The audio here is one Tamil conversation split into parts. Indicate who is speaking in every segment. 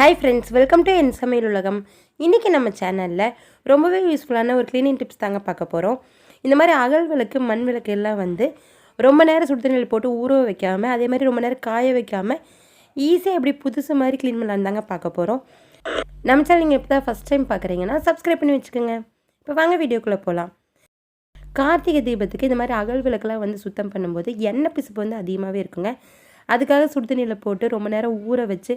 Speaker 1: ஹாய் ஃப்ரெண்ட்ஸ் வெல்கம் டு என் சமையல் உலகம். இன்றைக்கி நம்ம சேனலில் ரொம்பவே யூஸ்ஃபுல்லான ஒரு க்ளீனிங் டிப்ஸ் தாங்க பார்க்க போகிறோம் இந்த மாதிரி அகல் விளக்கு மண் விளக்கு எல்லாம் வந்து ரொம்ப நேரம் சுடுதண்ணியில் போட்டு ஊற வைக்காமல் அதே மாதிரி ரொம்ப நேரம் காய வைக்காமல் ஈஸியாக எப்படி புதுசு மாதிரி க்ளீன் பண்ணலான்னு தாங்க பார்க்க போகிறோம் நம்ம சேனல் நீங்கள் இப்போ தான் ஃபஸ்ட் டைம் பார்க்குறீங்கன்னா சப்ஸ்கிரைப் பண்ணி வச்சுக்கோங்க. இப்போ வாங்க வீடியோக்குள்ளே போகலாம் கார்த்திகை தீபத்துக்கு இந்த மாதிரி அகல் விளக்கெலாம் வந்து சுத்தம் பண்ணும்போது எண்ணெய் பிசுப்பு வந்து அதிகமாகவே இருக்குங்க. அதுக்காக சுடுதண்ணியில் போட்டு ரொம்ப நேரம் ஊற வச்சு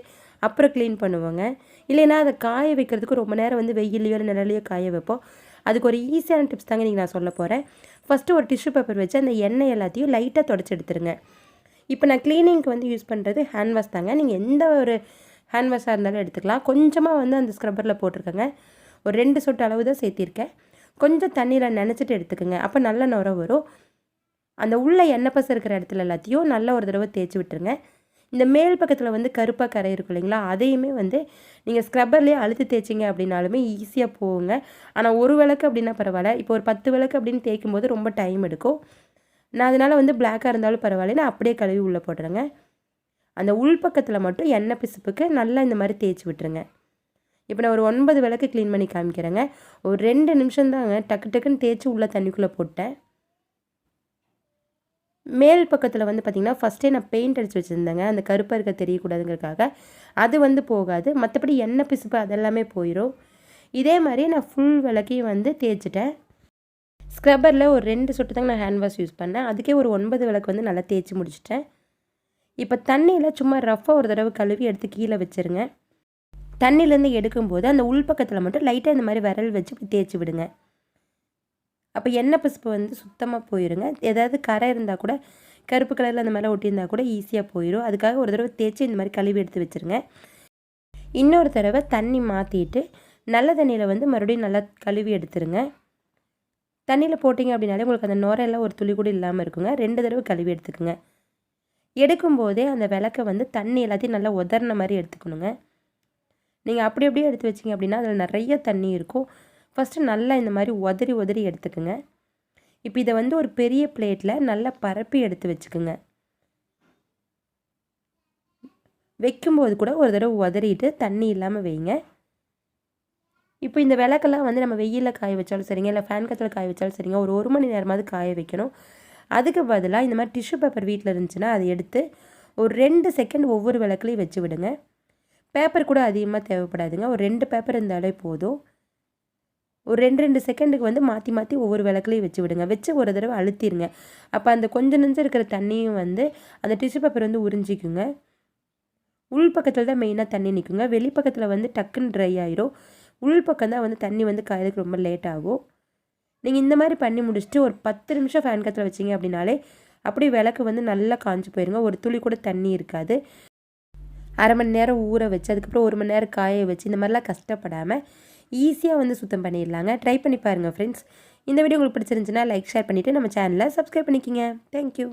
Speaker 1: அப்புறம் க்ளீன் பண்ணுவோங்க. இல்லைன்னா அதை காய வைக்கிறதுக்கு ரொம்ப நேரம் வந்து வெயிலையோ இல்லை நிழலையோ காய வைப்போம். அதுக்கு ஒரு ஈஸியான டிப்ஸ் தாங்க நீங்கள் நான் சொல்ல போகிறேன் ஃபஸ்ட்டு ஒரு டிஷ்யூ பேப்பர் வச்சு அந்த எண்ணெய் எல்லாத்தையும் லைட்டாக தொடச்சி எடுத்துருங்க. இப்போ நான் க்ளீனிங்க்கு வந்து யூஸ் பண்ணுறது ஹேண்ட் வாஷ் தாங்க. நீங்கள் எந்த ஒரு ஹேண்ட் வாஷாக இருந்தாலும் எடுத்துக்கலாம். கொஞ்சமாக வந்து அந்த ஸ்க்ரப்பரில் போட்டிருக்கேங்க. ஒரு ரெண்டு சொட்டு அளவு தான் சேர்த்திருக்கேன். கொஞ்சம் தண்ணியில் நினச்சிட்டு எடுத்துக்கோங்க. அப்போ நல்ல நுர வரும். அந்த உள்ளே எண்ணெய் பசு இருக்கிற இடத்துல எல்லாத்தையும் நல்ல ஒரு தடவை தேய்ச்சி விட்டுருங்க. இந்த மேல் பக்கத்தில் வந்து கருப்பாக கரை இருக்கும் இல்லைங்களா? அதையுமே வந்து நீங்கள் ஸ்க்ரப்பர்லேயே அழுத்து தேய்ச்சிங்க அப்படின்னாலுமே ஈஸியாக போகுங்க. ஆனால் ஒரு விளக்கு அப்படின்னா பரவாயில்ல. இப்போ ஒரு பத்து விளக்கு அப்படின்னு தேய்க்கும் போது ரொம்ப டைம் எடுக்கும். நான் அதனால் வந்து பிளாக்காக இருந்தாலும் பரவாயில்ல நான் அப்படியே கழுவி உள்ளே போட்டுறேங்க. அந்த உள் பக்கத்தில் மட்டும் எண்ணெய் பிசுப்புக்கு நல்லா இந்த மாதிரி தேய்ச்சி விட்டுருங்க. இப்போ நான் ஒரு ஒன்பது விளக்கு க்ளீன் பண்ணி காமிக்கிறேங்க. ஒரு ரெண்டு நிமிஷம் தாங்க டக்கு டக்குன்னு தேய்ச்சி உள்ளே தண்ணிக்குள்ளே போட்டேன். மேல் பக்கத்தில் வந்து பார்த்திங்கன்னா ஃபஸ்ட்டே நான் பெயிண்ட் அடித்து வச்சுருந்தேங்க. அந்த கருப்பாக இருக்க தெரியக்கூடாதுங்கிறதுக்காக. அது வந்து போகாது. மற்றபடி எண்ணெய் பிசுப்பு அதெல்லாமே போயிடும் இதே மாதிரி நான் ஃபுல் விளக்கையும் வந்து தேய்ச்சிட்டேன். ஸ்க்ரப்பரில் ஒரு ரெண்டு சொட்டு தாங்க நான் ஹேண்ட் வாஷ் யூஸ் பண்ணேன். அதுக்கே ஒரு ஒன்பது விளக்கு வந்து நல்லா தேய்ச்சி முடிச்சிட்டேன். இப்போ தண்ணியில் சும்மா ரஃப்பாக ஒரு தடவை கழுவி எடுத்து கீழே வச்சுருங்க. தண்ணியிலேருந்து எடுக்கும்போது அந்த உள்பக்கத்தில் மட்டும் லைட்டாக இந்த மாதிரி விரல் வச்சு இப்படி தேய்ச்சி விடுங்க. அப்போ எண்ணெய் பசுப்பு வந்து சுத்தமாக போயிருங்க. ஏதாவது கரை இருந்தால் கூட கருப்பு கலரில் அந்த மாதிரிலாம் ஒட்டியிருந்தால் கூட ஈஸியாக போயிடும் அதுக்காக ஒரு தடவை தேய்ச்சி இந்த மாதிரி கழுவி எடுத்து வச்சுருங்க. இன்னொரு தடவை தண்ணி மாற்றிட்டு நல்ல தண்ணியில் வந்து மறுபடியும் நல்லா கழுவி எடுத்துருங்க. தண்ணியில் போட்டிங்க அப்படின்னாலே உங்களுக்கு அந்த நுரையெல்லாம் ஒரு துளி கூட இல்லாமல் இருக்குங்க. ரெண்டு தடவை கழுவி எடுத்துக்கோங்க. எடுக்கும்போதே அந்த விளக்கை வந்து தண்ணி எல்லாத்தையும் நல்லா உதறின மாதிரி எடுத்துக்கணுங்க. நீங்கள் அப்படி அப்படியே எடுத்து வச்சிங்க அப்படின்னா அதில் நிறைய தண்ணி இருக்கும். ஃபஸ்ட்டு நல்லா இந்த மாதிரி உதறி உதறி எடுத்துக்குங்க. இப்போ இதை வந்து ஒரு பெரிய பிளேட்டில் நல்லா பரப்பி எடுத்து வச்சுக்குங்க. வைக்கும்போது கூட ஒரு தடவை உதறிட்டு தண்ணி இல்லாமல் வைங்க. இப்போ இந்த விளக்கெல்லாம் வந்து நம்ம வெயிலில் காய வச்சாலும் சரிங்க இல்லை ஃபேன் கத்தில் காய வச்சாலும் சரிங்க ஒரு ஒரு மணி நேரமாவது காய வைக்கணும். அதுக்கு பதிலாக இந்த மாதிரி டிஷ்யூ பேப்பர் வீட்டில் இருந்துச்சுன்னா அதை எடுத்து ஒரு ரெண்டு செகண்ட் ஒவ்வொரு விளக்குலையும் வச்சு விடுங்க. பேப்பர் கூட அதிகமாக தேவைப்படாதுங்க. ஒரு ரெண்டு பேப்பர் இருந்தாலே போதும். ஒரு ரெண்டு ரெண்டு செகண்டுக்கு வந்து மாற்றி மாற்றி ஒவ்வொரு விளக்குலையும் வச்சு விடுங்க. வச்சு ஒரு தடவை அழுத்திடுங்க அப்போ அந்த கொஞ்சம் நெஞ்சம் இருக்கிற தண்ணியும் வந்து அந்த டிஷ்யூ பேப்பர் வந்து உறிஞ்சிக்குங்க. உள் பக்கத்தில் தான் மெயினாக தண்ணி நிற்குங்க வெளிப்பக்கத்தில் வந்து டக்குன்னு ட்ரை ஆயிரும். உள் பக்கம் தான் வந்து தண்ணி வந்து காயதுக்கு ரொம்ப லேட் ஆகும். நீங்கள் இந்த மாதிரி பண்ணி முடிச்சுட்டு ஒரு பத்து நிமிஷம் ஃபேன் கத்தில் வச்சிங்க அப்படின்னாலே அப்படியே விளக்கு வந்து நல்லா காஞ்சி போயிருங்க. ஒரு துளி கூட தண்ணி இருக்காது. அரை மணி நேரம் ஊற வச்சு அதுக்கப்புறம் ஒரு மணி நேரம் காய வச்சு இந்த மாதிரிலாம் கஷ்டப்படாமல் ஈஸியாக வந்து சுத்தம் பண்ணிடலாங்க. ட்ரை பண்ணி பாருங்கள் ஃப்ரெண்ட்ஸ் இந்த வீடியோ உங்களுக்கு பிடிச்சிருந்துச்சுன்னா லைக் ஷேர் பண்ணிவிட்டு நம்ம சேனலை சப்ஸ்கிரைப் பண்ணிக்கிங்க. தேங்க்யூ